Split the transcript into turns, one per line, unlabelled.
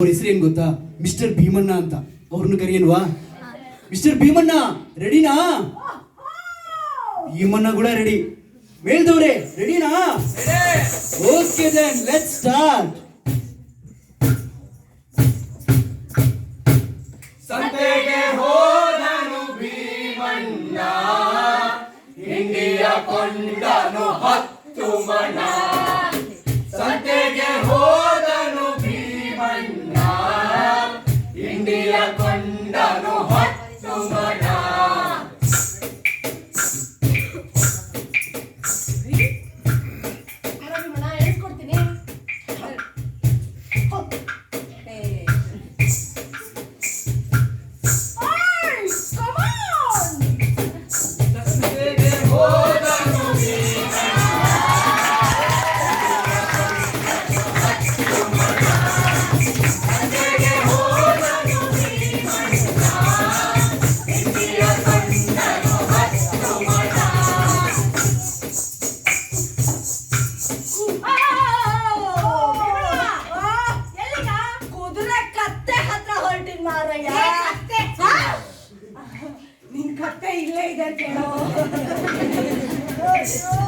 ಅವ್ರ ಹೆಸರೇನು ಗೊತ್ತಾ? ಮಿಸ್ಟರ್ ಭೀಮಣ್ಣ ಅಂತ. ಅವ್ರನ್ನ ಕರೆಯನ್ವಾ? ಮಿಸ್ಟರ್ ಭೀಮಣ್ಣ, ರೆಡಿನಾ? ಭೀಮಣ್ಣ ಕೂಡ ರೆಡಿ. ಮೇಲ್ದವ್ರೆ, ರೆಡಿನಾ? ಓಕೆ ದೆನ್ ಲೆಟ್ಸ್ ಸ್ಟಾರ್ಟ್
ಸಂತೆಗೆ ಹೋದನು ಭೀಮಣ್ಣ, ಇಂಡಿಯಾ ಕೊಂಡನು ಹತ್ತು ಮಣ. guys.